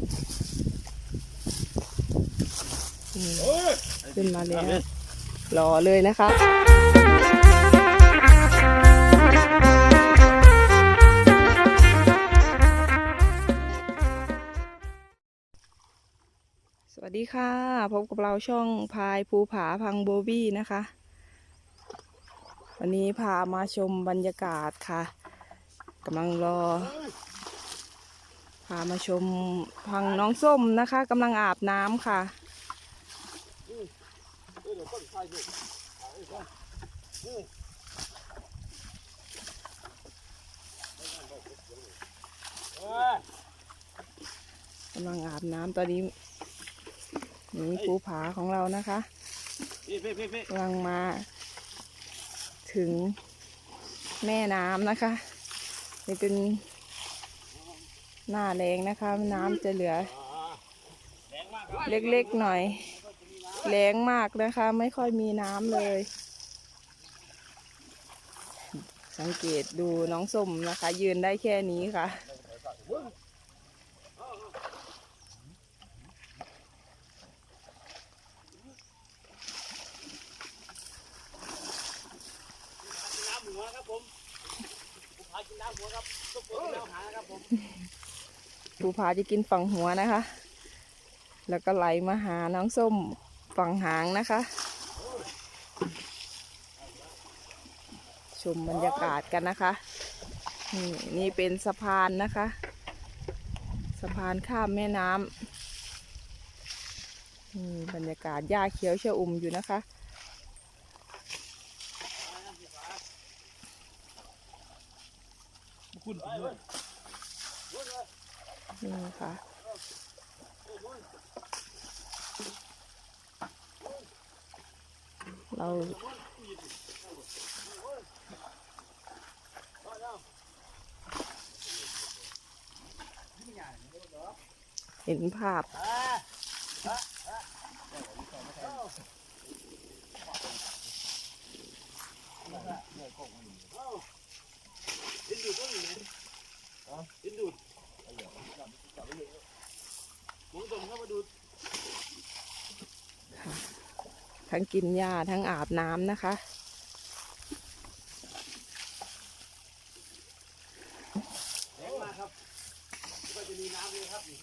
นี่โอ้ยขึ้นมาแล้วรอเลยนะคะสวัสดีค่ะ พบกับเราช่องพายภูผาพังโบบี้นะคะ วันนี้พามาชมบรรยากาศค่ะกำลังรอ พามาชมพังน้องส้มนะคะกำลังอาบน้ำค่ะ กำลังอาบน้ำตอนนี้นี่ภูผาของเรานะคะพี่พี่พี่พี่กำลังมา ถึงแม่น้ำนะคะนี่เป็น หน้าแรงนะคะ น้ำจะเหลือแรงมากครับเล็กๆหน่อย แรงมากนะคะ ไม่ค่อยมีน้ำเลย สังเกตดูน้องส้มนะคะ ยืนได้แค่นี้ค่ะกินน้ำหัวครับผมผมพากินน้ำหัวครับทุกคนกินน้ำหางนะครับผม ภูผาจะกินฝั่งหัวนะคะ แล้วก็ไหลมาหาน้องส้มฝั่งหางนะคะ ชมบรรยากาศกันนะคะ นี่นี่เป็นสะพานนะคะ สะพานข้ามแม่น้ำนี่บรรยากาศหญ้าเขียวเชอุ่มอยู่นะคะคุณ นี่ค่ะเราเห็นภาพดินดูดก็มีนะดินดูด มองตรงเข้ามาดูทั้งกินหญ้าทั้งอาบน้ำนะคะ แรงมากครับก็จะมีน้ำเลยครับนี่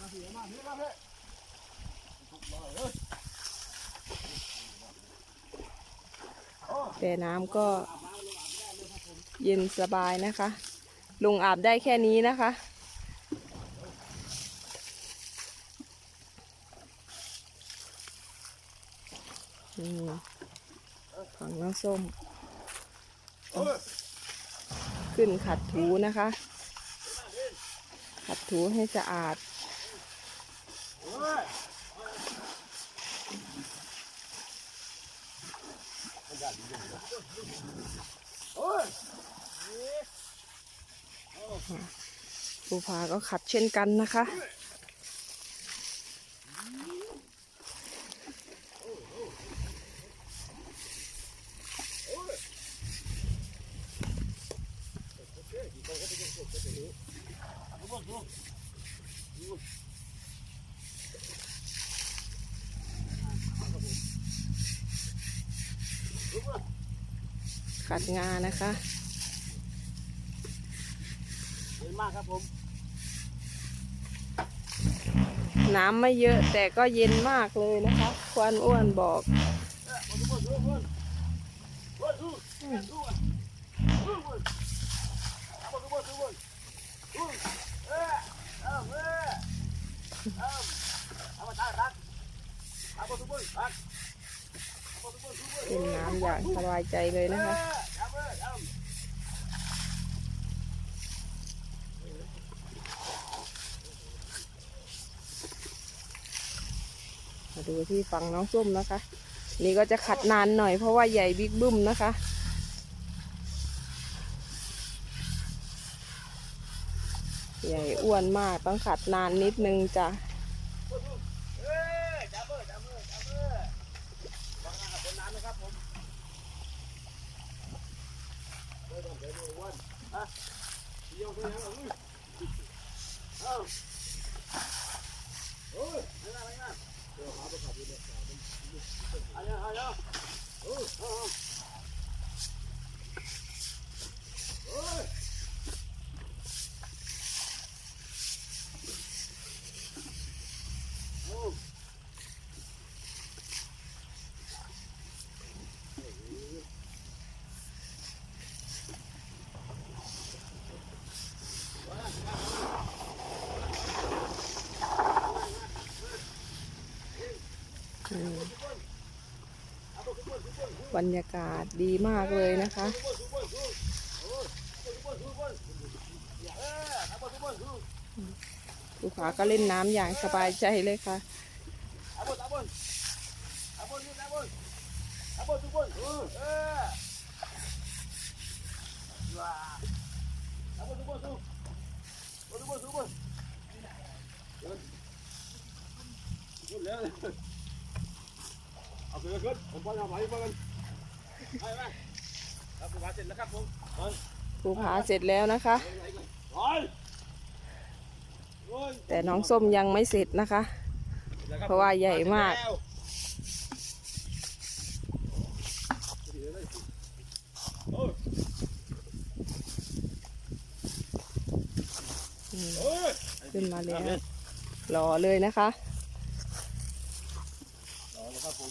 มาเสียมาเสียมาเพื่อแต่น้ำก็เย็นสบายนะคะลงอาบได้แค่นี้นะคะ นี่ฝั่งน้ำ ส้ม ขึ้นขัดถูนะคะ ขัดถูให้สะอาดโอ้ยภูผาก็ขัดเช่นกันนะคะ ขัดงานะคะเย็นมากครับผม น้ำไม่เยอะแต่ก็เย็นมากเลยนะคะควันอ้วนบอกเป็นน้ำอย่างส บายใจเลยนะคะมาดูที่ฝั่งน้องส้มนะคะ นี่ก็จะขัดนานหน่อยเพราะว่าใหญ่บิ๊กบึ้มนะคะใหญ่อ้วนมากต้องขัดนานนิดนึงจ้ะ 我啊？要不然我们嗯嗯好的好的好的好的好好的好的好的好的好的好的好的好好好好好 บรรยากาศดีมากเลยนะคะภูผาก็เล่นน้ำอย่างสบายใจเลยค่ะเอาไปเลยขึ้นผมไปเอาไมากันไปไปครับผมมาเภูผาเสร็จแล้วนะคะไปโอ้ยแต่น้องส้มยังไม่เสร็จนะคะ เพราะว่าใหญ่มากขึ้นมาแล้วรอเลยนะคะ รอแล้วครับผม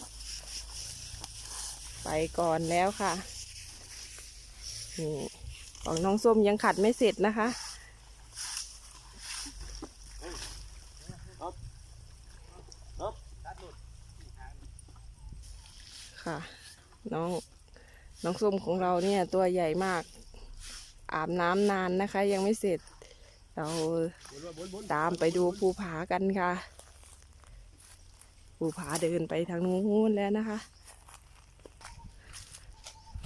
ไปก่อนแล้วค่ะนี่ของน้องส้มยังขัดไม่เสร็จนะคะค่ะ น้องน้องส้มของเราเนี่ยตัวใหญ่มาก อาบน้ำนานนะคะ ยังไม่เสร็จ เราตามไปดูภูผากันค่ะ ภูผาเดินไปทางนู้นแล้วนะคะ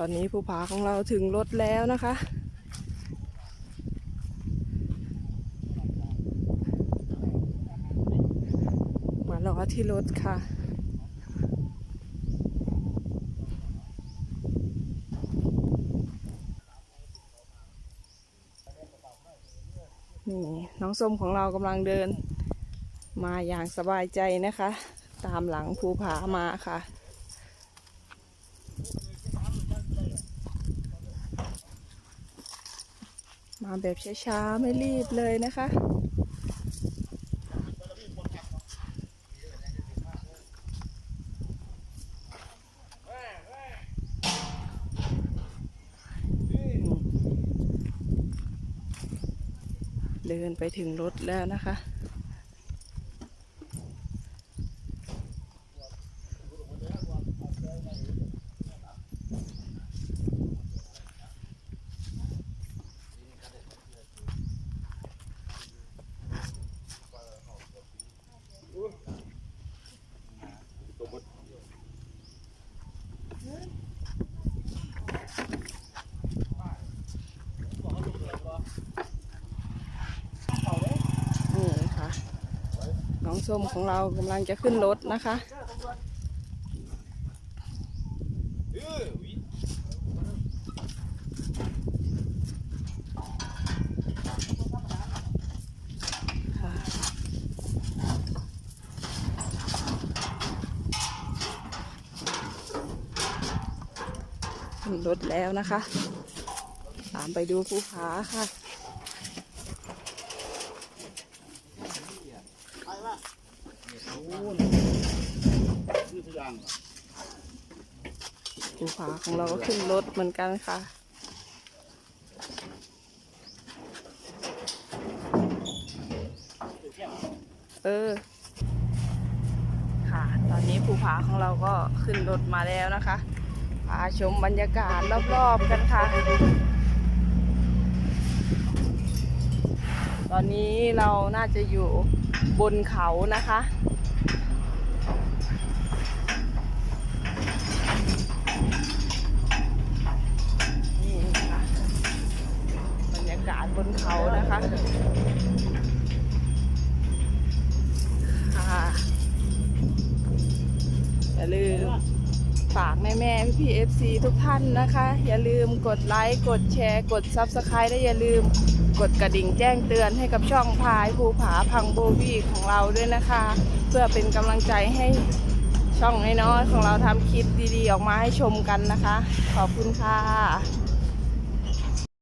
ตอนนี้ภูผาของเราถึงรถแล้วนะคะ มารอที่รถค่ะนี่น้องส้มของเรากำลังเดิน มาอย่างสบายใจนะคะ ตามหลังภูผามาค่ะ มาแบบช้าๆ ไม่รีบเลยนะคะ เดินไปถึงรถแล้วนะคะ ตัวบน นี่ค่ะ น้อง ส้มของเรากำลังจะขึ้นรถนะคะ ขึ้นรถแล้วนะคะ ตามไปดูภูผาค่ะ ไปมา โอ้ยนี่ทุกอย่างภูผาของเราก็ขึ้นรถเหมือนกันค่ะ เออ ค่ะ ตอนนี้ภูผาของเราก็ขึ้นรถมาแล้วนะคะ พาชมบรรยากาศรอบๆกันค่ะ ตอนนี้เราน่าจะอยู่บนเขานะคะ นี่ค่ะบรรยากาศบนเขานะคะ ค่ะ อย่าลืมฝากแม่แม่พี่ พีเอฟซีทุกท่านนะคะ อย่าลืมกดไลค์กดแชร์ กดซับสไครต์และอย่าลืมกดกระดิ่งแจ้งเตือนให้กับช่องพายภูผาพังโบวี่ของเราด้วยนะคะ เพื่อเป็นกำลังใจให้ช่องน้อยๆของเราทำคลิปดีๆ ออกมาให้ชมกันนะคะ ขอบคุณค่ะ